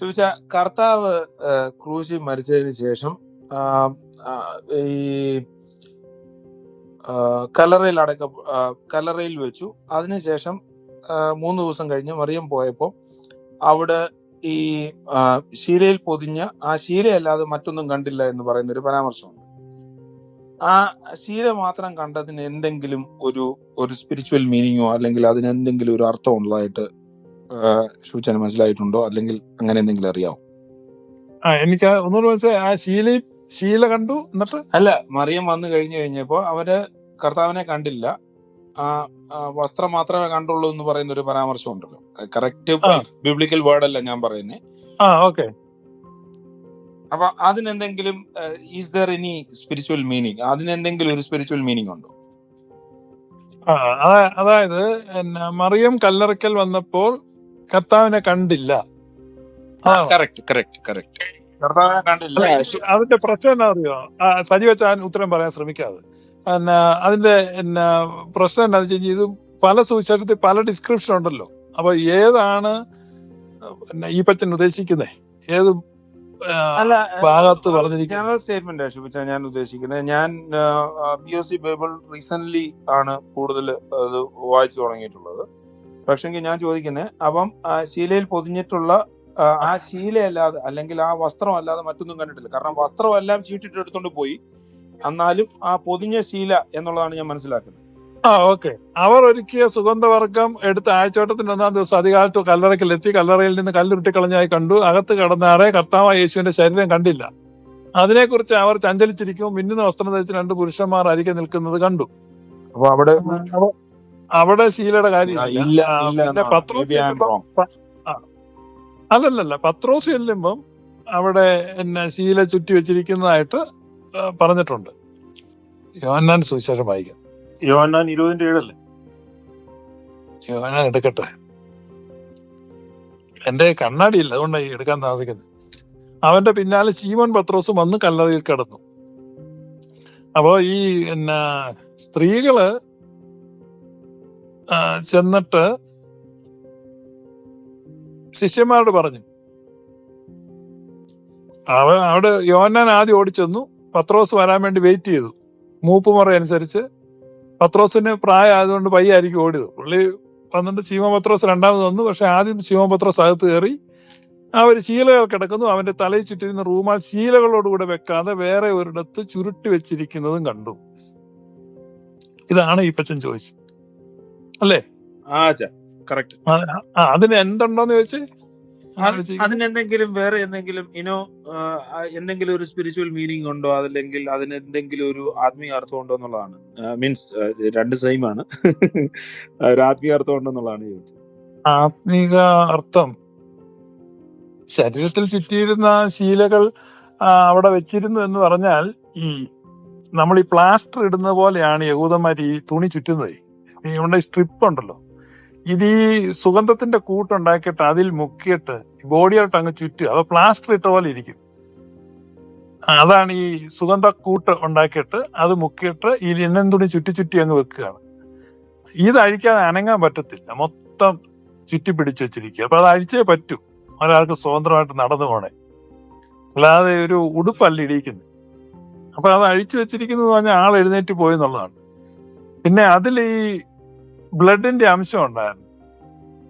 ചോദിച്ച കർത്താവ് ക്രൂശി മരിച്ചതിന് ശേഷം ഈ കല്ലറയിൽ അടക്ക കല്ലറയിൽ വെച്ചു. അതിനുശേഷം മൂന്ന് ദിവസം കഴിഞ്ഞ് മറിയം പോയപ്പോൾ അവിടെ ഈ ശീലയിൽ പൊതിഞ്ഞ ആ ശീലയല്ലാതെ മറ്റൊന്നും കണ്ടില്ല എന്ന് പറയുന്ന ഒരു പരാമർശമുണ്ട്. ആ ശീല മാത്രം കണ്ടതിന് എന്തെങ്കിലും ഒരു ഒരു സ്പിരിച്വൽ മീനിങ്ങോ അല്ലെങ്കിൽ അതിന് എന്തെങ്കിലും ഒരു അർത്ഥം ഷൂച്ചാൻ മനസ്സിലായിട്ടുണ്ടോ? അല്ലെങ്കിൽ അങ്ങനെ എന്തെങ്കിലും അറിയാവോ? ആ എനിക്ക് ഒന്നുകൂടി മനസ്സിലായി. ആ ശീല ശീല കണ്ടു എന്നിട്ട്? അല്ല മറിയം വന്നു കഴിഞ്ഞു കഴിഞ്ഞപ്പോ അവർ കർത്താവിനെ കണ്ടില്ല. ആ വസ്ത്രം മാത്രമേ കണ്ടുള്ളൂ എന്ന് പറയുന്ന ഒരു പരാമർശം ഉണ്ടല്ലോ കറക്റ്റ് ബിബ്ലിക്കൽ വേർഡ് അല്ല ഞാൻ പറയുന്നേ. ആ ഓക്കെ. അപ്പൊ അതിനെന്തെങ്കിലും is there any spiritual meaning അതിനെന്തെങ്കിലും ഒരു സ്പിരിച്വൽ മീനിങ് ഉണ്ടോ? അതായത് മറിയം കല്ലറയ്ക്കൽ വന്നപ്പോൾ കർത്താവിനെ കണ്ടില്ല. കർത്താവിനെ കണ്ടില്ല. അതിന്റെ പ്രശ്നം എന്താ അറിയോ സജീവച്ചാൻ സജി വെച്ചാൽ ഉത്തരം പറയാൻ ശ്രമിക്കാതെ. എന്നാ അതിന്റെ എന്നാ പ്രശ്നം എന്താണെന്ന് വെച്ച് കഴിഞ്ഞാൽ ഇത് പല സുവിശേഷത്തിൽ പല ഡിസ്ക്രിപ്ഷൻ ഉണ്ടല്ലോ. അപ്പൊ ഏതാണ് പിന്നെ ഈ പച്ചൻ ഉദ്ദേശിക്കുന്നത് ഏത് അല്ല ഭാഗത്ത് ജനറൽ സ്റ്റേറ്റ്മെന്റ് ശുഭിച്ച ഞാൻ ഉദ്ദേശിക്കുന്നത് ഞാൻ B O C Bible recent ആണ് കൂടുതൽ അത് വായിച്ചു തുടങ്ങിയിട്ടുള്ളത്. പക്ഷെങ്കിൽ ഞാൻ ചോദിക്കുന്നത് അപ്പം ശീലയിൽ പൊതിഞ്ഞിട്ടുള്ള ആ, ശീലയല്ലാതെ അല്ലെങ്കിൽ ആ വസ്ത്രം അല്ലാതെ മറ്റൊന്നും കണ്ടിട്ടില്ല. കാരണം വസ്ത്രമെല്ലാം ചീട്ടിട്ട് എടുത്തോണ്ട് പോയി. എന്നാലും ആ പൊതിഞ്ഞ ശീല എന്നുള്ളതാണ് ഞാൻ മനസ്സിലാക്കുന്നത്. ആ ഓക്കെ. അവർ ഒരുക്കിയ സുഗന്ധവർഗം എടുത്ത് ആഴ്ചവട്ടത്തിന്റെ ഒന്നാം ദിവസം അധികാലത്ത് കല്ലറയ്ക്കൽ എത്തി കല്ലറയിൽ നിന്ന് കല്ലുരുട്ടിക്കളഞ്ഞായി കണ്ടു. അകത്ത് കടന്നാറേ കർത്താവായ യേശുവിന്റെ ശരീരം കണ്ടില്ല. അതിനെക്കുറിച്ച് അവർ ചഞ്ചലിച്ചിരിക്കും. മിന്നുന്ന വസ്ത്രം ധരിച്ച് രണ്ട് പുരുഷന്മാർ അരികെ നിൽക്കുന്നത് കണ്ടു. അപ്പൊ അവിടെ അവ- അവിടെ ശീലയുടെ കാര്യം കാര്യമില്ല പത്രോസ് അല്ലല്ലല്ല പത്രോസ് ചെല്ലുമ്പം അവിടെ എന്നെ ശീല ചുറ്റി വെച്ചിരിക്കുന്നതായിട്ട് പറഞ്ഞിട്ടുണ്ട്. യോഹന്നാൻ സുവിശേഷം വായിക്കാം യോഹന്നാൻ ഇരുപതിന്റെ ഏഴല്ലേ? യോഹന്നാൻ എടുക്കട്ടെ. എന്റെ കണ്ണാടിയില്ല അതുകൊണ്ടാണ് എടുക്കാൻ താമസിക്കുന്നത്. അവന്റെ പിന്നാലെ ശീമോൻ പത്രോസ് വന്ന് കല്ലറയിൽ കിടന്നു. അപ്പോ ഈ എന്നാ സ്ത്രീകൾ ചെന്നിട്ട് ശിഷ്യന്മാരോട് പറഞ്ഞു. അവ അവിടെ യോഹന്നാൻ ആദ്യം ഓടിച്ചെന്നു. പത്രോസ് വരാൻ വേണ്ടി വെയിറ്റ് ചെയ്തു. മൂപ്പുമുറ അനുസരിച്ച് പത്രോസിന് പ്രായം ആയതുകൊണ്ട് പയ്യായിരിക്കും ഓടിയത്. പുള്ളി വന്നിട്ട് ചീമ പത്രോസ് രണ്ടാമത് വന്നു. പക്ഷെ ആദ്യം ചീമ പത്രോസ് അകത്ത് കയറി. അവർ ശീലകൾ കിടക്കുന്നു. അവന്റെ തലയിൽ ചുറ്റിരുന്ന റൂമാൽ ശീലകളോടുകൂടെ വെക്കാതെ വേറെ ഒരിടത്ത് ചുരുട്ടി വെച്ചിരിക്കുന്നതും കണ്ടു. ഇതാണ് ഈ പച്ചൻ ചോദിച്ചത്. അല്ലേ? കറക്റ്റ് അതിന് എന്തുണ്ടോന്ന് ചോദിച്ച്? അത് അതിനെന്തെങ്കിലും വേറെ എന്തെങ്കിലും ഇനോ എന്തെങ്കിലും ഒരു സ്പിരിച്വൽ മീനിങ് ഉണ്ടോ? അതല്ലെങ്കിൽ അതിന് എന്തെങ്കിലും ഒരു ആത്മീയ അർത്ഥം ഉണ്ടോ എന്നുള്ളതാണ്. മീൻസ് രണ്ട് സെയിം ആണ്. ഒരു ആത്മീയ അർത്ഥം ഉണ്ടോ എന്നുള്ളതാണ് ചോദിച്ചത്. ആത്മീക അർത്ഥം. ശരീരത്തിൽ ചുറ്റിയിരുന്ന ശീലകൾ അവിടെ വെച്ചിരുന്നു എന്ന് പറഞ്ഞാൽ ഈ നമ്മൾ ഈ പ്ലാസ്റ്റർ ഇടുന്ന പോലെയാണ് യഹൂദന്മാർ ഈ തുണി ചുറ്റുന്നത്. ഇവിടെ സ്ട്രിപ്പ് ഉണ്ടല്ലോ. ഇത് ഈ സുഗന്ധത്തിന്റെ കൂട്ടുണ്ടാക്കിയിട്ട് അതിൽ മുക്കിയിട്ട് ബോഡിയായിട്ട് അങ്ങ് ചുറ്റുക. അപ്പൊ പ്ലാസ്റ്റർ ഇട്ട പോലെ ഇരിക്കും. അതാണ് ഈ സുഗന്ധ കൂട്ട് ഉണ്ടാക്കിയിട്ട് അത് മുക്കിയിട്ട് ഈ ലിനൻ തുണി ചുറ്റി ചുറ്റി അങ്ങ് വെക്കുകയാണ്. ഇത് അഴിക്കാതെ അനങ്ങാൻ പറ്റത്തില്ല. മൊത്തം ചുറ്റി പിടിച്ചു വെച്ചിരിക്കുക. അപ്പൊ അത് അഴിച്ചേ പറ്റൂ. ഒരാൾക്ക് സ്വതന്ത്രമായിട്ട് നടന്നു പോണേ. അല്ലാതെ ഒരു ഉടുപ്പല്ല ഇടിയിക്കുന്നത്. അപ്പൊ അത് അഴിച്ചു വെച്ചിരിക്കുന്നത് പറഞ്ഞാൽ ആൾ എഴുന്നേറ്റ് പോയി എന്നുള്ളതാണ്. പിന്നെ അതിൽ ഈ ബ്ലഡിന്റെ അംശം ഉണ്ടായിരുന്നു.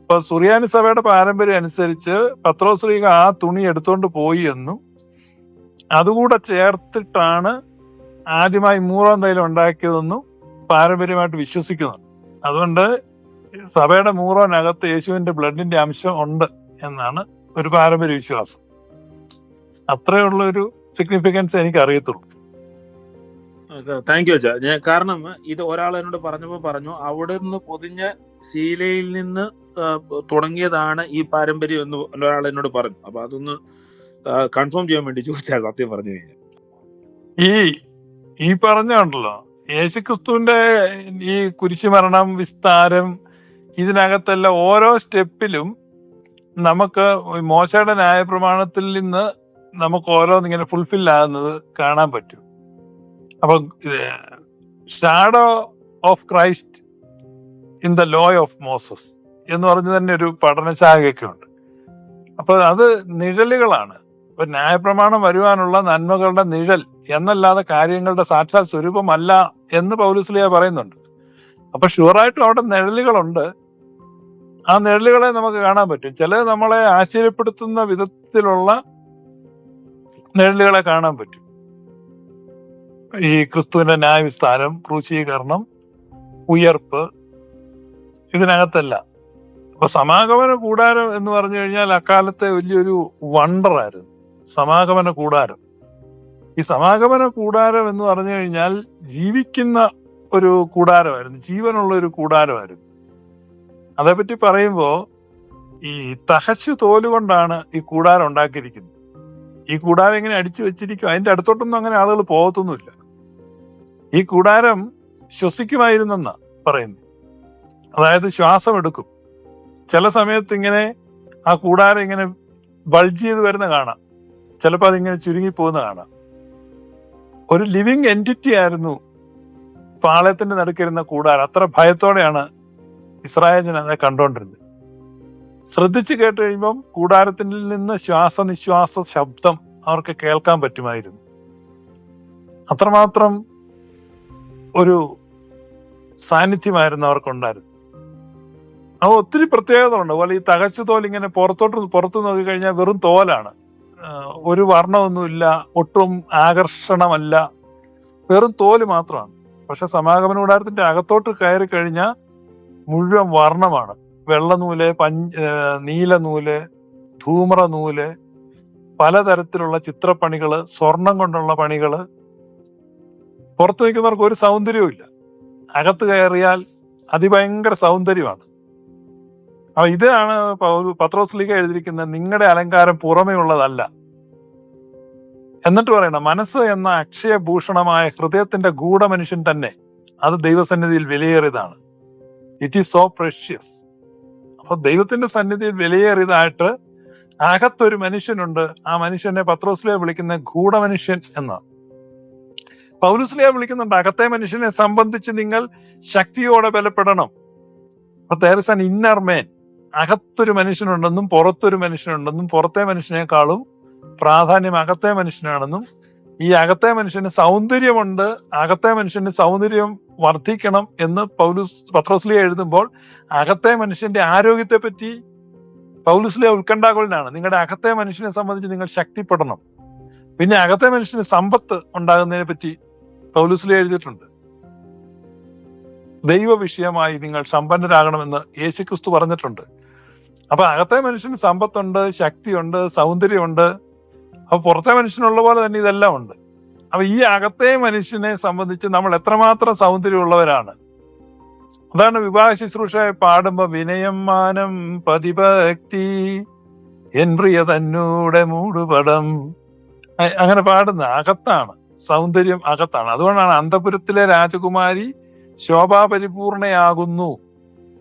ഇപ്പൊ സുറിയാനി സഭയുടെ പാരമ്പര്യം അനുസരിച്ച് പത്രോശ്രീക ആ തുണി എടുത്തോണ്ട് പോയി എന്നും. അതുകൂടെ ചേർത്തിട്ടാണ് ആദ്യമായി മൂറാം തൈലം ഉണ്ടാക്കിയതെന്നും പാരമ്പര്യമായിട്ട് വിശ്വസിക്കുന്നുണ്ട് അതുകൊണ്ട് സഭയുടെ മൂറോനകത്ത് യേശുവിന്റെ ബ്ലഡിന്റെ അംശം ഉണ്ട് എന്നാണ് ഒരു പാരമ്പര്യ വിശ്വാസം. അത്രയുള്ള ഒരു സിഗ്നിഫിക്കൻസ് എനിക്ക് അറിയത്തുള്ളൂ താങ്ക് യു അച്ഛാ ഞാൻ കാരണം ഇത് ഒരാൾ എന്നോട് പറഞ്ഞപ്പോ പറഞ്ഞു അവിടെ നിന്ന് പൊതിഞ്ഞ ശീലയിൽ നിന്ന് തുടങ്ങിയതാണ് ഈ പാരമ്പര്യം എന്ന് ഒരാൾ എന്നോട് പറഞ്ഞു. അപ്പൊ അതൊന്ന് കൺഫേം ചെയ്യാൻ വേണ്ടി ചോദിച്ചാൽ സത്യം പറഞ്ഞു കഴിഞ്ഞാൽ ഈ ഈ പറഞ്ഞുണ്ടല്ലോ യേശുക്രിസ്തുവിന്റെ ഈ കുരിശുമരണം വിസ്താരം ഇതിനകത്തല്ല ഓരോ സ്റ്റെപ്പിലും നമുക്ക് മോശയുടെ ന്യായപ്രമാണത്തിൽ നിന്ന് നമുക്ക് ഓരോന്നിങ്ങനെ ഫുൾഫിൽ ആകുന്നത് കാണാൻ പറ്റും. അപ്പൊ shadow of Christ in the law of Moses എന്ന് പറഞ്ഞ് തന്നെ ഒരു പഠനശാഖയൊക്കെ ഉണ്ട് അപ്പൊ അത് നിഴലുകളാണ്. ഇപ്പൊ ന്യായപ്രമാണം വരുവാനുള്ള നന്മകളുടെ നിഴൽ എന്നല്ലാതെ കാര്യങ്ങളുടെ സാക്ഷാൽ സ്വരൂപമല്ല എന്ന് പൗലുസ്ലിയ പറയുന്നുണ്ട്. അപ്പൊ ഷുവറായിട്ടും അവിടെ നിഴലുകളുണ്ട്. ആ നിഴലുകളെ നമുക്ക് കാണാൻ പറ്റും. ചില നമ്മളെ ആശ്ചര്യപ്പെടുത്തുന്ന വിധത്തിലുള്ള നിഴലുകളെ കാണാൻ പറ്റും. ഈ ക്രിസ്തുവിന്റെ ന്യായവിസ്താരം ക്രൂശീകരണം ഉയർപ്പ് ഇതിനകത്തല്ല. അപ്പൊ സമാഗമന കൂടാരം എന്ന് പറഞ്ഞു കഴിഞ്ഞാൽ അക്കാലത്തെ വലിയൊരു വണ്ടറായിരുന്നു സമാഗമന കൂടാരം. ഈ സമാഗമന കൂടാരം എന്ന് പറഞ്ഞു കഴിഞ്ഞാൽ ജീവിക്കുന്ന ഒരു കൂടാരമായിരുന്നു. ജീവനുള്ള ഒരു കൂടാരമായിരുന്നു. അതേപറ്റി പറയുമ്പോൾ ഈ തഹശു തോലുകൊണ്ടാണ് ഈ കൂടാരം ഉണ്ടാക്കിയിരിക്കുന്നത്. ഈ കൂടാരം ഇങ്ങനെ അടിച്ചു വെച്ചിരിക്കും. അതിന്റെ അടുത്തോട്ടൊന്നും അങ്ങനെ ആളുകൾ പോകത്തൊന്നുമില്ല. ഈ കൂടാരം ശ്വസിക്കുമായിരുന്നെന്ന പറയുന്നു. അതായത് ശ്വാസം എടുക്കും. ചില സമയത്ത് ഇങ്ങനെ ആ കൂടാരം ഇങ്ങനെ ബൾജ് ചെയ്ത് വരുന്ന കാണാം. ചിലപ്പോൾ അതിങ്ങനെ ചുരുങ്ങി പോകുന്ന കാണാം. ഒരു ലിവിങ് എന്റിറ്റി ആയിരുന്നു പാളയത്തിന്റെ നടുക്കിരുന്ന കൂടാരം. അത്ര ഭയത്തോടെയാണ് ഇസ്രായേൽ ജനത അതിനെ കണ്ടോണ്ടിരുന്നത് ശ്രദ്ധിച്ചു കേട്ട് കഴിയുമ്പം കൂടാരത്തിൽ നിന്ന് ശ്വാസനിശ്വാസ ശബ്ദം അവർക്ക് കേൾക്കാൻ പറ്റുമായിരുന്നു. അത്രമാത്രം ഒരു സാന്നിധ്യമായിരുന്നു അവർക്കുണ്ടായിരുന്നു അത് ഒത്തിരി പ്രത്യേകത ഉണ്ട് അതുപോലെ ഈ തകച്ചു തോൽ ഇങ്ങനെ പുറത്തോട്ട് പുറത്തു നോക്കി കഴിഞ്ഞാൽ വെറും തോലാണ്. ഒരു വർണമൊന്നുമില്ല ഒട്ടും ആകർഷണമല്ല. വെറും തോൽ മാത്രമാണ്. പക്ഷെ സമാഗമന കൂടാരത്തിന്റെ അകത്തോട്ട് കയറി കഴിഞ്ഞാൽ മുഴുവൻ വർണമാണ്. വെള്ളനൂൽ പഞ്ച് നീലനൂൽ നീല നൂൽ ധൂമ്ര നൂൽ പലതരത്തിലുള്ള ചിത്രപ്പണികൾ സ്വർണം കൊണ്ടുള്ള പണികൾ പുറത്തു നിൽക്കുന്നവർക്ക് ഒരു സൗന്ദര്യവും ഇല്ല. അകത്ത് കയറിയാൽ അതിഭയങ്കര സൗന്ദര്യമാണ്. അപ്പൊ ഇതാണ് പത്രോസ്ലിക എഴുതിയിരിക്കുന്നത് നിങ്ങളുടെ അലങ്കാരം പുറമേ ഉള്ളതല്ല. എന്നിട്ട് പറയണം മനസ്സ് എന്ന അക്ഷയഭൂഷണമായ ഹൃദയത്തിന്റെ ഗൂഢമനുഷ്യൻ തന്നെ അത് ദൈവസന്നിധിയിൽ വിലയേറിയതാണ്. ഇറ്റ് ഈസ് സോ പ്രഷ്യസ് അപ്പൊ ദൈവത്തിന്റെ സന്നിധിയിൽ വിലയേറിയതായിട്ട് അകത്തൊരു മനുഷ്യനുണ്ട്. ആ മനുഷ്യനെ പത്രോസ്ലിയ വിളിക്കുന്ന ഗൂഢമനുഷ്യൻ എന്നാണ്. പൗലുസ്ലിയ വിളിക്കുന്നുണ്ട് അകത്തെ മനുഷ്യനെ സംബന്ധിച്ച് നിങ്ങൾ ശക്തിയോടെ ബലപ്പെടണം. അപ്പൊ there ആൻ ഇന്നർ മേൻ അകത്തൊരു മനുഷ്യനുണ്ടെന്നും പുറത്തൊരു മനുഷ്യനുണ്ടെന്നും പുറത്തെ മനുഷ്യനേക്കാളും പ്രാധാന്യം അകത്തെ മനുഷ്യനാണെന്നും ഈ അകത്തെ മനുഷ്യന് സൗന്ദര്യമുണ്ട് അകത്തെ മനുഷ്യന്റെ സൗന്ദര്യം വർദ്ധിക്കണം എന്ന് പൗലുസ് പത്രോസ്ലിയ എഴുതുമ്പോൾ അകത്തെ മനുഷ്യന്റെ ആരോഗ്യത്തെ പറ്റി പൗലുസ്ലിയ ഉത്കണ്ഠാകുലനാണ്. നിങ്ങളുടെ അകത്തെ മനുഷ്യനെ സംബന്ധിച്ച് നിങ്ങൾ ശക്തിപ്പെടണം. പിന്നെ അകത്തെ മനുഷ്യന് സമ്പത്ത് ഉണ്ടാകുന്നതിനെ പറ്റി പൗലുസ്ലിയ എഴുതിയിട്ടുണ്ട്. ദൈവ വിഷയമായി നിങ്ങൾ സമ്പന്നരാകണമെന്ന് യേശുക്രിസ്തു പറഞ്ഞിട്ടുണ്ട്. അപ്പൊ അകത്തെ മനുഷ്യന് സമ്പത്തുണ്ട് ശക്തിയുണ്ട് സൗന്ദര്യമുണ്ട്. അപ്പൊ പുറത്തെ മനുഷ്യനുള്ള പോലെ തന്നെ ഇതെല്ലാം ഉണ്ട്. അപ്പൊ ഈ അകത്തെ മനുഷ്യനെ സംബന്ധിച്ച് നമ്മൾ എത്രമാത്രം സൗന്ദര്യമുള്ളവരാണ്. അതാണ് വിവാഹ ശുശ്രൂഷ പാടുമ്പോ വിനയം മാനം പതിഭക്തി എൻ പ്രിയ തന്നൂടെ മൂടുപടം. അങ്ങനെ പാടുന്ന അകത്താണ്. സൗന്ദര്യം അകത്താണ്. അതുകൊണ്ടാണ് അന്തപുരത്തിലെ രാജകുമാരി ശോഭാപരിപൂർണയാകുന്നു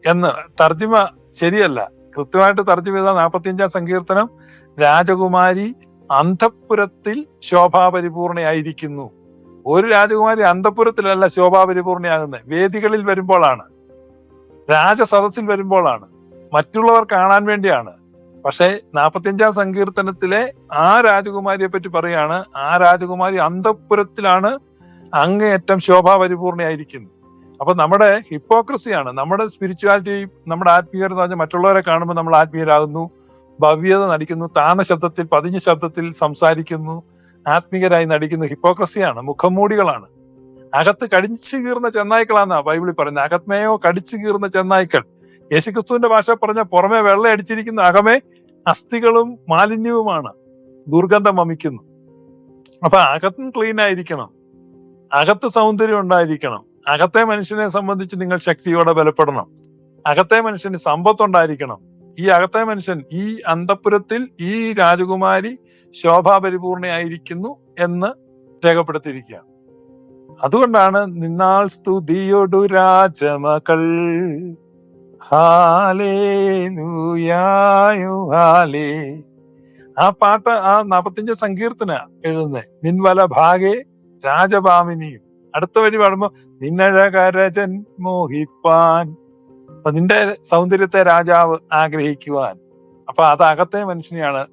എന്ന്. തർജിമ ശരിയല്ല. കൃത്യമായിട്ട് തർജമ ചെയ്ത നാൽപ്പത്തിയഞ്ചാം സങ്കീർത്തനം രാജകുമാരി അന്തപുരത്തിൽ ശോഭാപരിപൂർണയായിരിക്കുന്നു ഒരു രാജകുമാരി അന്തപുരത്തിലല്ല ശോഭാപരിപൂർണയാകുന്നത് വേദികളിൽ വരുമ്പോഴാണ് രാജസദസ്സിൽ വരുമ്പോഴാണ് മറ്റുള്ളവർ കാണാൻ വേണ്ടിയാണ്. പക്ഷേ നാൽപ്പത്തിയഞ്ചാം സങ്കീർത്തനത്തിലെ ആ രാജകുമാരിയെ പറ്റി പറയാണ് ആ രാജകുമാരി അന്തപുരത്തിലാണ് അങ്ങേയറ്റം ശോഭാപരിപൂർണയായിരിക്കുന്നത്. അപ്പൊ നമ്മുടെ ഹിപ്പോക്രസിയാണ് നമ്മുടെ സ്പിരിച്വാലിറ്റി നമ്മുടെ ആത്മീയത എന്ന് പറഞ്ഞാൽ മറ്റുള്ളവരെ കാണുമ്പോൾ നമ്മൾ ആത്മീയരാകുന്നു ഭവ്യത നടിക്കുന്നു താന്ന ശബ്ദത്തിൽ പതിഞ്ഞ ശബ്ദത്തിൽ സംസാരിക്കുന്നു ആത്മീയരായി നടിക്കുന്നു ഹിപ്പോക്രസിയാണ് മുഖംമൂടികളാണ്. അകത്ത് കടിച്ചു കീറുന്ന ചെന്നായ്ക്കളാന്നാ ബൈബിളിൽ പറയുന്നത് അകത്മയോ കടിച്ചു കീറുന്ന ചെന്നായ്ക്കൾ. യേശുക്രിസ്തുവിന്റെ ഭാഷ പറഞ്ഞ പുറമെ വെള്ളയടിച്ചിരിക്കുന്ന അകമേ അസ്ഥികളും മാലിന്യവുമാണ്. ദുർഗന്ധം വമിക്കുന്നു. അപ്പൊ അകത്തും ക്ലീൻ ആയിരിക്കണം. അകത്ത് സൗന്ദര്യം ഉണ്ടായിരിക്കണം. അകത്തെ മനുഷ്യനെ സംബന്ധിച്ച് നിങ്ങൾ ശക്തിയോടെ ബലപ്പെടണം. അകത്തെ മനുഷ്യന് സമ്പത്തുണ്ടായിരിക്കണം. ഈ അകത്തെ മനുഷ്യൻ ഈ അന്തപുരത്തിൽ ഈ രാജകുമാരി ശോഭാപരിപൂർണയായിരിക്കുന്നു എന്ന് രേഖപ്പെടുത്തിയിരിക്കുകയാണ്. അതുകൊണ്ടാണ് നിന്നാൾ സ്തുതിയൊടു രാജമകൾ. ഹാലേലൂയായോ ഹാലേ. ആ പാട്ട് ആ നാപ്പത്തിയഞ്ച് സങ്കീർത്തന എഴുതുന്നത് നിൻവല ഭാഗേ രാജഭാമിനിയും അടുത്ത വഴി പാടുമ്പോ നിന്നഴകരജൻ മോഹിപ്പാൻ. അപ്പൊ നിന്റെ സൗന്ദര്യത്തെ രാജാവ് ആഗ്രഹിക്കുവാൻ. അപ്പൊ അത് അകത്തെ മനുഷ്യനെയാണ്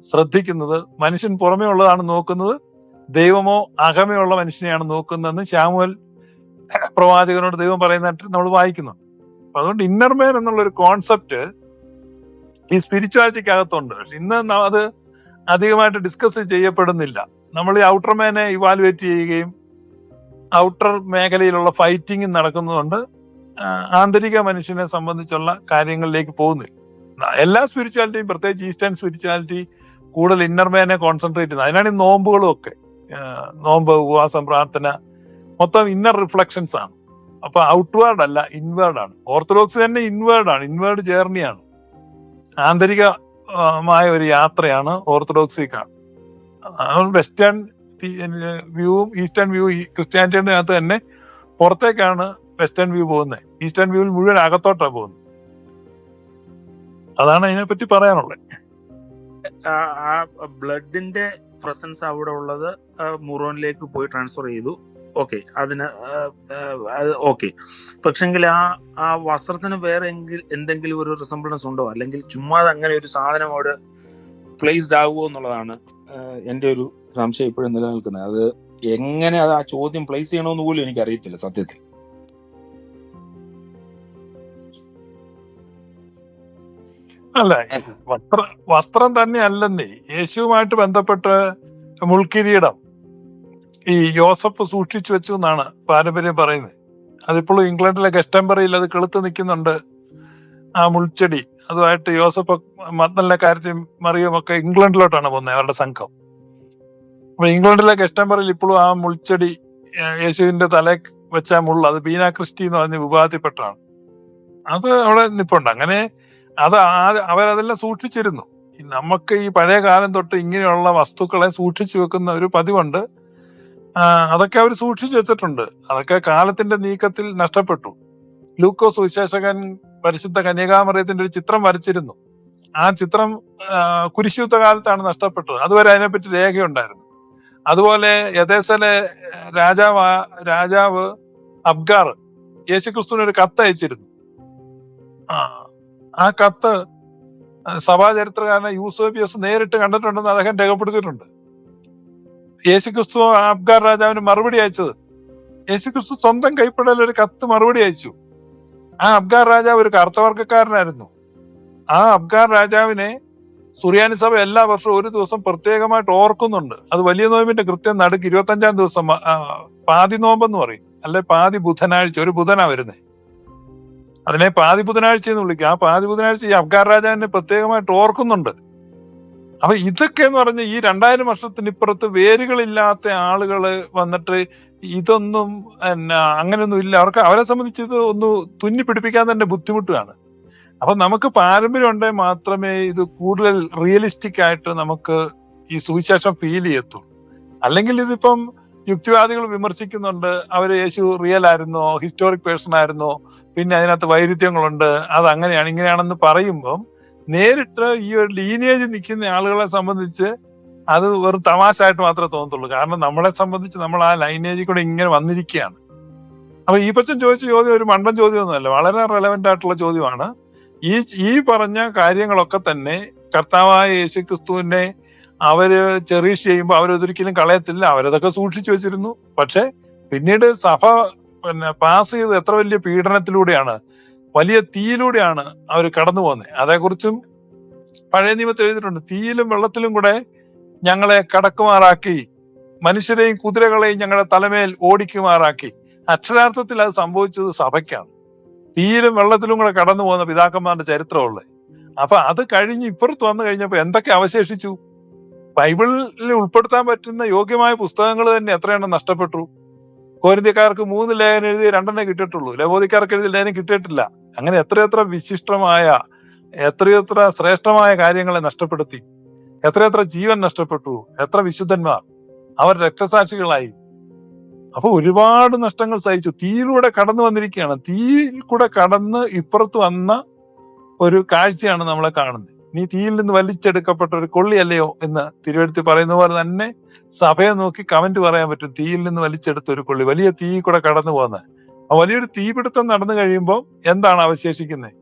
ശ്രദ്ധിക്കുന്നത്. മനുഷ്യൻ പുറമേ ഉള്ളതാണ് നോക്കുന്നത്. ദൈവമോ അകമേ ഉള്ള മനുഷ്യനെയാണ് നോക്കുന്നതെന്ന് ശ്യാമുവൽ പ്രവാചകനോട് ദൈവം പറയുന്നതായിട്ട് നമ്മൾ വായിക്കുന്നു. അതുകൊണ്ട് ഇന്നർ മാൻ എന്നുള്ള ഒരു കോൺസെപ്റ്റ് ഈ സ്പിരിച്വാലിറ്റിക്ക് അകത്തുണ്ട് പക്ഷെ ഇന്ന് അത് അധികമായിട്ട് ഡിസ്കസ് ചെയ്യപ്പെടുന്നില്ല. നമ്മൾ ഈ ഔട്ടർ മാനെ ഇവാലുവേറ്റ് ചെയ്യുകയും ഔട്ടർ മേഖലയിലുള്ള ഫൈറ്റിംഗ് നടക്കുന്നതുകൊണ്ട് ആന്തരിക മനുഷ്യനെ സംബന്ധിച്ചുള്ള കാര്യങ്ങളിലേക്ക് പോകുന്നില്ല. എല്ലാ സ്പിരിച്വാലിറ്റിയും പ്രത്യേകിച്ച് ഈസ്റ്റേൺ സ്പിരിച്വാലിറ്റി കൂടുതൽ ഇന്നർമേനെ കോൺസെൻട്രേറ്റ് ചെയ്യുന്നത്. അതിനാണ് ഈ നോമ്പുകളും ഒക്കെ. നോമ്പ് ഉപവാസം പ്രാർത്ഥന മൊത്തം ഇന്നർ റിഫ്ലക്ഷൻസ് ആണ്. അപ്പൊ ഔട്ട്വേർഡ് അല്ല ഇൻവേർഡ് ആണ്. ഓർത്തഡോക്സ് തന്നെ ഇൻവേർഡ് ആണ് ഇൻവേർഡ് ജേർണിയാണ് ആന്തരികമായ ഒരു യാത്രയാണ് ഓർത്തഡോക്സിക്കാണ് വെസ്റ്റേൺ വ്യൂവും ഈസ്റ്റേൺ വ്യൂ ക്രിസ്ത്യാനിറ്റിയുടെ അകത്ത് തന്നെ പുറത്തേക്കാണ് വെസ്റ്റേൺ വ്യൂ പോകുന്നത് ഈസ്റ്റേൺ വ്യൂവിൽ മുഴുവൻ അകത്തോട്ടാണ് പോകുന്നത് അതാണ് അതിനെപ്പറ്റി പറയാനുള്ളത് ബ്ലഡിന്റെ പ്രസൻസ് അവിടെ ഉള്ളത് മുറോണിലേക്ക് പോയി ട്രാൻസ്ഫർ ചെയ്തു. ഓക്കെ. അതിന് ഓക്കെ. പക്ഷെങ്കിൽ ആ ആ വസ്ത്രത്തിന് വേറെ എന്തെങ്കിലും ഒരു റിസംബ്ലൻസ് ഉണ്ടോ? അല്ലെങ്കിൽ ചുമ്മാതെ അങ്ങനെ ഒരു സാധനം അവിടെ പ്ലേസ്ഡ് ആകുമോ എന്നുള്ളതാണ് എന്റെ ഒരു സംശയം ഇപ്പോഴും നിലനിൽക്കുന്നത്. അത് എങ്ങനെ അത് ആ ചോദ്യം പ്ലേസ് ചെയ്യണമെന്ന് പോലും എനിക്ക് അറിയത്തില്ല സത്യത്തിൽ. അല്ല വസ്ത്രം വസ്ത്രം തന്നെ അല്ലെന്നേ യേശുവുമായിട്ട് ബന്ധപ്പെട്ട് മുൾക്കിരീടം. ഈ യോസഫ് സൂക്ഷിച്ചു വെച്ചു എന്നാണ് പാരമ്പര്യം പറയുന്നത്. അതിപ്പോഴും ഇംഗ്ലണ്ടിലെ ഗസ്റ്റംബറിയിൽ അത് കെളുത്ത് നിൽക്കുന്നുണ്ട്. ആ മുൾച്ചെടി അതുമായിട്ട് യോസഫ് മത്തലിന്റെ കാര്യത്തിൽ മറിയും ഒക്കെ ഇംഗ്ലണ്ടിലോട്ടാണ് പോകുന്നത് അവരുടെ സംഘം. അപ്പൊ ഇംഗ്ലണ്ടിലെ ഗസ്റ്റംബറിൽ ഇപ്പോഴും ആ മുൾച്ചെടി യേശുവിന്റെ തല വെച്ച മുള്ള അത് ബീനാ ക്രിസ്റ്റി എന്ന് പറഞ്ഞ വിഭാഗത്തിൽപ്പെട്ടാണ് അത് അവിടെ നിപ്പുണ്ട്. അങ്ങനെ അത് അവരതെല്ലാം സൂക്ഷിച്ചിരുന്നു. നമുക്ക് ഈ പഴയ കാലം തൊട്ട് ഇങ്ങനെയുള്ള വസ്തുക്കളെ സൂക്ഷിച്ചു വെക്കുന്ന ഒരു പതിവുണ്ട്. അതൊക്കെ അവർ സൂക്ഷിച്ചു വെച്ചിട്ടുണ്ട്. അതൊക്കെ കാലത്തിന്റെ നീക്കത്തിൽ നഷ്ടപ്പെട്ടു. ലൂക്കോസ് വിശേഷകൻ പരിശുദ്ധ കന്യകാമറിയത്തിന്റെ ഒരു ചിത്രം വരച്ചിരുന്നു. ആ ചിത്രം കുരിശുയുദ്ധ കാലത്താണ് നഷ്ടപ്പെട്ടത്. അതുവരെ അതിനെപ്പറ്റി രേഖയുണ്ടായിരുന്നു. അതുപോലെ യഥേസലെ രാജാവ് രാജാവ് അബ്ഗാർ യേശുക്രിസ്തുവിന് ഒരു കത്ത് അയച്ചിരുന്നു. ആ ആ കത്ത് സഭാചരിത്രകാരനെ യൂസോബിയസ് നേരിട്ട് കണ്ടിട്ടുണ്ടെന്ന് അദ്ദേഹം രേഖപ്പെടുത്തിയിട്ടുണ്ട്. യേശുക്രിസ്തു അബ്ഗാർ രാജാവിന് മറുപടി അയച്ചത്. യേശുക്രിസ്തു സ്വന്തം കൈപ്പടയിൽ ഒരു കത്ത് മറുപടി അയച്ചു. ആ അബ്ഗാർ രാജാവ് ഒരു കറുത്തവർഗക്കാരനായിരുന്നു ആ അബ്ഗാർ രാജാവിനെ സുറിയാനി സഭ എല്ലാ വർഷവും ഒരു ദിവസം പ്രത്യേകമായിട്ട് ഓർക്കുന്നുണ്ട്. അത് വലിയ നോയമ്പിന്റെ കൃത്യം നടുക്ക് ഇരുപത്തഞ്ചാം ദിവസം പാതി നോമ്പെന്ന് പറയും. അല്ലെ പാതി ബുധനാഴ്ച ഒരു ബുധനാ വരുന്നത് അതിനെ പാതി ബുധനാഴ്ച എന്ന് വിളിക്കും. ആ പാതി ബുധനാഴ്ച ഈ അബ്ഗാർ രാജാവിനെ പ്രത്യേകമായിട്ട് ഓർക്കുന്നുണ്ട്. അപ്പൊ ഇതൊക്കെ എന്ന് പറഞ്ഞ ഈ രണ്ടായിരം വർഷത്തിനിപ്പുറത്ത് വേരുകളില്ലാത്ത ആളുകൾ വന്നിട്ട് ഇതൊന്നും എന്നാ അങ്ങനെയൊന്നും ഇല്ല. അവർക്ക് അവരെ സംബന്ധിച്ച് ഇത് ഒന്ന് തുന്നി പിടിപ്പിക്കാൻ തന്നെ ബുദ്ധിമുട്ടാണ്. അപ്പൊ നമുക്ക് പാരമ്പര്യം ഉണ്ടെങ്കിൽ മാത്രമേ ഇത് കൂടുതൽ റിയലിസ്റ്റിക് ആയിട്ട് നമുക്ക് ഈ സുവിശേഷം ഫീൽ ചെയ്യത്തുള്ളൂ അല്ലെങ്കിൽ ഇതിപ്പം യുക്തിവാദികൾ വിമർശിക്കുന്നുണ്ട് അവർ യേശു റിയൽ ആയിരുന്നോ ഹിസ്റ്റോറിക് പേഴ്സൺ ആയിരുന്നോ പിന്നെ അതിനകത്ത് വൈരുദ്ധ്യങ്ങളുണ്ട് അത് അങ്ങനെയാണ് ഇങ്ങനെയാണെന്ന് പറയുമ്പം നേരിട്ട് ഈ ഒരു ലീനിയേജ് നിൽക്കുന്ന ആളുകളെ സംബന്ധിച്ച് അത് ഒരു തമാശ ആയിട്ട് മാത്രമേ തോന്നത്തുള്ളൂ. കാരണം നമ്മളെ സംബന്ധിച്ച് നമ്മൾ ആ ലൈനേജിൽ കൂടെ ഇങ്ങനെ വന്നിരിക്കുകയാണ്. അപ്പൊ ഈ പച്ചൻ ചോദിച്ച ചോദ്യം ഒരു മണ്ടൻ ചോദ്യമൊന്നുമല്ല വളരെ റെലവെന്റ് ആയിട്ടുള്ള ചോദ്യമാണ്. ഈ ഈ പറഞ്ഞ കാര്യങ്ങളൊക്കെ തന്നെ കർത്താവായ യേശു ക്രിസ്തുവിനെ അവർ ചെറീഷ് ചെയ്യുമ്പോൾ അവരൊരിക്കലും കളയത്തില്ല. അവരതൊക്കെ സൂക്ഷിച്ചു വെച്ചിരുന്നു. പക്ഷെ പിന്നീട് സഭ പിന്നെ പാസ് ചെയ്ത് എത്ര വലിയ പീഡനത്തിലൂടെയാണ്. വലിയ തീയിലൂടെയാണ് അവർ കടന്നു പോകുന്നത് അതേക്കുറിച്ചും പഴയ നിയമത്തിൽ എഴുതിയിട്ടുണ്ട്. തീയിലും വെള്ളത്തിലും കൂടെ ഞങ്ങളെ കടക്കുമാറാക്കി. മനുഷ്യരെയും കുതിരകളെയും ഞങ്ങളുടെ തലമേൽ ഓടിക്കുമാറാക്കി. അക്ഷരാർത്ഥത്തിൽ അത് സംഭവിച്ചത് സഭയ്ക്കാണ്. തീയിലും വെള്ളത്തിലും കൂടെ കടന്നു പോകുന്ന പിതാക്കന്മാരുടെ ചരിത്രമുള്ളത്. അപ്പൊ അത് കഴിഞ്ഞ് ഇപ്പുറത്ത് വന്നു കഴിഞ്ഞപ്പോൾ എന്തൊക്കെ അവശേഷിച്ചു? ബൈബിളിൽ ഉൾപ്പെടുത്താൻ പറ്റുന്ന യോഗ്യമായ പുസ്തകങ്ങൾ തന്നെ എത്രയെണ്ണം നഷ്ടപ്പെട്ടു? കോരിന്ത്യക്കാർക്ക് മൂന്ന് ലേഖനം എഴുതി രണ്ടെണ്ണം കിട്ടിയിട്ടുള്ളൂ. ലബോധിക്കാർക്ക് എഴുതി ലേഖനം കിട്ടിയിട്ടില്ല. അങ്ങനെ എത്രയെത്ര വിശിഷ്ടമായ എത്രയെത്ര ശ്രേഷ്ഠമായ കാര്യങ്ങളെ നഷ്ടപ്പെടുത്തി എത്രയെത്ര ജീവൻ നഷ്ടപ്പെട്ടു എത്ര വിശുദ്ധന്മാർ അവർ രക്തസാക്ഷികളായി. അപ്പൊ ഒരുപാട് നഷ്ടങ്ങൾ സഹിച്ചു. തീയിലൂടെ കടന്നു വന്നിരിക്കുകയാണ്. തീയിൽ കൂടെ കടന്ന് ഇപ്പുറത്ത് വന്ന ഒരു കാഴ്ചയാണ് നമ്മളെ കാണുന്നത്. നീ തീയിൽ നിന്ന് വലിച്ചെടുക്കപ്പെട്ട ഒരു കൊള്ളിയല്ലയോ എന്ന് തിരുവെടുത്ത് പറയുന്ന പോലെ തന്നെ സഭയെ നോക്കി കമന്റ് പറയാൻ പറ്റും. തീയിൽ നിന്ന് വലിച്ചെടുത്ത ഒരു കൊള്ളി. വലിയ തീ കൂടെ കടന്നു പോകുന്നത് വലിയൊരു തീപിടുത്തം നടന്നു കഴിയുമ്പോൾ എന്താണ് അവശേഷിക്കുന്നത്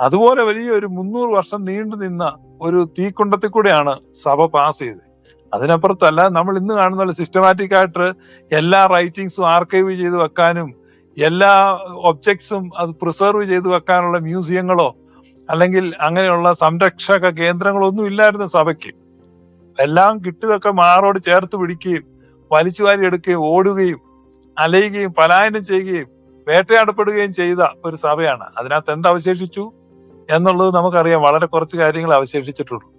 അതുപോലെ വലിയൊരു മുന്നൂറ് വർഷം നീണ്ടു നിന്ന ഒരു തീക്കുണ്ടത്തിൽ കൂടെയാണ് സഭ പാസ് ചെയ്തത്. അതിനപ്പുറത്തല്ല നമ്മൾ ഇന്ന് കാണുന്ന സിസ്റ്റമാറ്റിക് ആയിട്ട് എല്ലാ റൈറ്റിങ്സും ആർക്കൈവ് ചെയ്ത് വെക്കാനും എല്ലാ ഒബ്ജക്ട്സും അത് പ്രിസർവ് ചെയ്ത് വെക്കാനുള്ള മ്യൂസിയങ്ങളോ അല്ലെങ്കിൽ അങ്ങനെയുള്ള സംരക്ഷക കേന്ദ്രങ്ങളൊന്നും ഇല്ലായിരുന്നു സഭയ്ക്ക്. എല്ലാം കിട്ടിയതൊക്കെ മാറോട് ചേർത്ത് പിടിക്കുകയും വലിച്ചു വാരി എടുക്കുകയും ഓടുകയും അലയുകയും പലായനം ചെയ്യുകയും വേട്ടയാടപ്പെടുകയും ചെയ്ത ഒരു സഭയാണ്. അതിനകത്ത് എന്ത് അവശേഷിച്ചു എന്നുള്ളത് നമുക്കറിയാം. വളരെ കുറച്ച് കാര്യങ്ങൾ അവശേഷിച്ചിട്ടുള്ളൂ.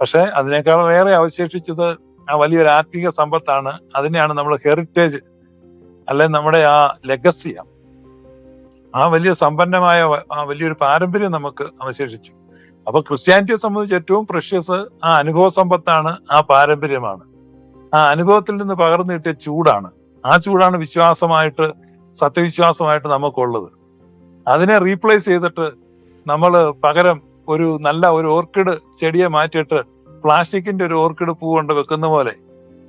പക്ഷെ അതിനേക്കാൾ ഏറെ അവശേഷിച്ചത് ആ വലിയൊരു ആത്മീക സമ്പത്താണ്. അതിനെയാണ് നമ്മൾ ഹെറിറ്റേജ് അല്ലെ നമ്മുടെ ആ ലെഗസിയാണ് ആ വലിയ സമ്പന്നമായ ആ വലിയൊരു പാരമ്പര്യം നമുക്ക് അവശേഷിച്ചു. അപ്പൊ ക്രിസ്ത്യാനിറ്റിയെ സംബന്ധിച്ച് ഏറ്റവും പ്രഷ്യസ് ആ അനുഭവ സമ്പത്താണ് ആ പാരമ്പര്യമാണ്. ആ അനുഭവത്തിൽ നിന്ന് പകർന്നു കിട്ടിയ ചൂടാണ്. ആ ചൂടാണ് വിശ്വാസമായിട്ട് സത്യവിശ്വാസമായിട്ട് നമുക്കുള്ളത്. അതിനെ റീപ്ലേസ് ചെയ്തിട്ട് നമ്മൾ പകരം ഒരു നല്ല ഒരു ഓർക്കിഡ് ചെടിയെ മാറ്റിയിട്ട് പ്ലാസ്റ്റിക്കിന്റെ ഒരു ഓർക്കിഡ് പൂ കൊണ്ട് വെക്കുന്ന പോലെ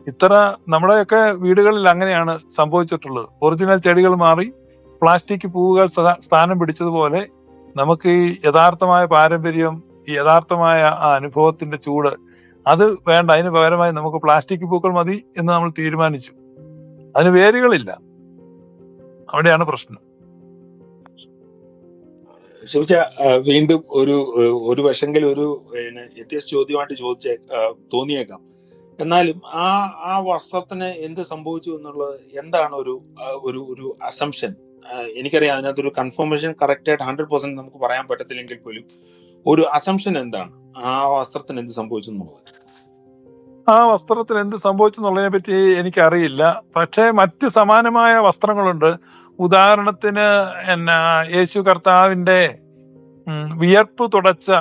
ഇത്ര നമ്മുടെയൊക്കെ വീടുകളിൽ അങ്ങനെയാണ് സംഭവിച്ചിട്ടുള്ളത്. ഒറിജിനൽ ചെടികൾ മാറി പ്ലാസ്റ്റിക് പൂവുകൾ സ്ഥാനം പിടിച്ചതുപോലെ നമുക്ക് ഈ യഥാർത്ഥമായ പാരമ്പര്യം ഈ യഥാർത്ഥമായ ആ അനുഭവത്തിന്റെ ചൂട് അത് വേണ്ട. അതിന് പകരമായി നമുക്ക് പ്ലാസ്റ്റിക് പൂക്കൾ മതി എന്ന് നമ്മൾ തീരുമാനിച്ചു. അതിന് വേരുകളില്ല. അവിടെയാണ് പ്രശ്നം. ശിവച്ച വീണ്ടും ഒരു ഒരു വശങ്കിൽ ഒരു വ്യത്യസ്ത ചോദ്യമായിട്ട് ചോദിച്ചേ തോന്നിയേക്കാം. എന്നാലും ആ ആ വസ്ത്രത്തിന് എന്ത് സംഭവിച്ചു എന്നുള്ളത് എന്താണ് ഒരു ഒരു ഒരു അസംഷൻ എനിക്കറിയാം അതിനകത്തൊരു കൺഫർമേഷൻ കറക്റ്റ് ആയിട്ട് ഹൺഡ്രഡ് പെർസെന്റ് നമുക്ക് പറയാൻ പറ്റത്തില്ലെങ്കിൽ പോലും ഒരു അസംഷൻ എന്താണ്? ആ വസ്ത്രത്തിന് എന്ത് സംഭവിച്ചു എന്നുള്ളത്? ആ വസ്ത്രത്തിന് എന്ത് സംഭവിച്ചു എന്നുള്ളതിനെ പറ്റി എനിക്കറിയില്ല. പക്ഷേ മറ്റ് സമാനമായ വസ്ത്രങ്ങളുണ്ട്. ഉദാഹരണത്തിന് എന്നാ യേശു കർത്താവിന്റെ ഉം, വിയർപ്പ് തുടച്ച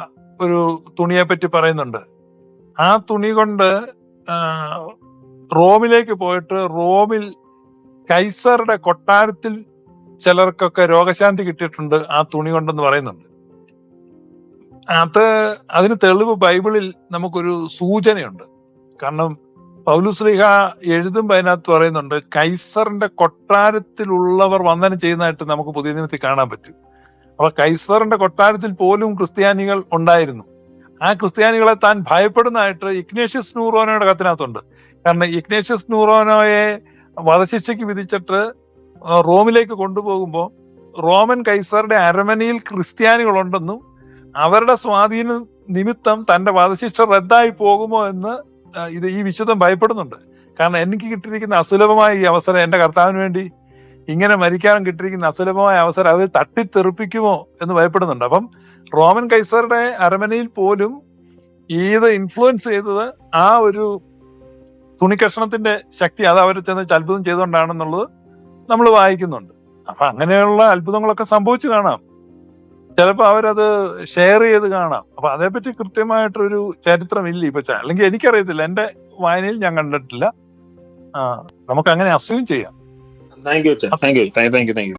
ഒരു തുണിയെ പറ്റി പറയുന്നുണ്ട്. ആ തുണി കൊണ്ട് റോമിലേക്ക് പോയിട്ട് റോമിൽ കൈസറുടെ കൊട്ടാരത്തിൽ ചിലർക്കൊക്കെ രോഗശാന്തി കിട്ടിയിട്ടുണ്ട് ആ തുണി കൊണ്ടെന്ന് പറയുന്നുണ്ട്. അത് അതിന് തെളിവ് ബൈബിളിൽ നമുക്കൊരു സൂചനയുണ്ട്. കാരണം പൗലുസ്ലിഹ എഴുതുമ്പോൾ അതിനകത്ത് പറയുന്നുണ്ട് കൈസറിന്റെ കൊട്ടാരത്തിലുള്ളവർ വന്ദനം ചെയ്യുന്നതായിട്ട് നമുക്ക് പുതിയ നിയമത്തിൽ കാണാൻ പറ്റും. അപ്പൊ കൈസറിന്റെ കൊട്ടാരത്തിൽ പോലും ക്രിസ്ത്യാനികൾ ഉണ്ടായിരുന്നു. ആ ക്രിസ്ത്യാനികളെ താൻ ഭയപ്പെടുന്നതായിട്ട് ഇഗ്നേഷ്യസ് നൂറോനോയുടെ കത്തിനകത്തുണ്ട്. കാരണം ഇഗ്നേഷ്യസ് നൂറോനോയെ വധശിക്ഷയ്ക്ക് വിധിച്ചിട്ട് റോമിലേക്ക് കൊണ്ടുപോകുമ്പോൾ റോമൻ കൈസറുടെ അരമനയിൽ ക്രിസ്ത്യാനികളുണ്ടെന്നും അവരുടെ സ്വാധീനം നിമിത്തം തന്റെ വധശിക്ഷ റദ്ദായി പോകുമോ എന്ന് ഇത് ഈ വിശുദ്ധം ഭയപ്പെടുന്നുണ്ട്. കാരണം എനിക്ക് കിട്ടിയിരിക്കുന്ന അസുലഭമായ ഈ അവസരം എന്റെ കർത്താവിന് വേണ്ടി ഇങ്ങനെ മരിക്കാൻ കിട്ടിയിരിക്കുന്ന അസുലഭമായ അവസരം അത് തട്ടിത്തെറിപ്പിക്കുമോ എന്ന് ഭയപ്പെടുന്നുണ്ട്. അപ്പം റോമൻ കൈസറുടെ അരമനയിൽ പോലും ഇത് ഇൻഫ്ലുവൻസ് ചെയ്തത് ആ ഒരു തുണിക്കഷ്ണത്തിന്റെ ശക്തി അത് അവർ ചെന്ന് അത്ഭുതം ചെയ്തുകൊണ്ടാണെന്നുള്ളത് നമ്മൾ വായിക്കുന്നുണ്ട്. അപ്പൊ അങ്ങനെയുള്ള അത്ഭുതങ്ങളൊക്കെ സംഭവിച്ചു കാണാം. ചിലപ്പോൾ അവരത് ഷെയർ ചെയ്ത് കാണാം. അപ്പൊ അതേപ്പറ്റി കൃത്യമായിട്ടൊരു ചരിത്രമില്ല. ഇപ്പൊ ച- അല്ലെങ്കിൽ എനിക്കറിയത്തില്ല. എന്റെ വായനയിൽ ഞാൻ കണ്ടിട്ടില്ല. നമുക്ക് അങ്ങനെ അസ്യൂം ചെയ്യാം. Thank you thank you thank you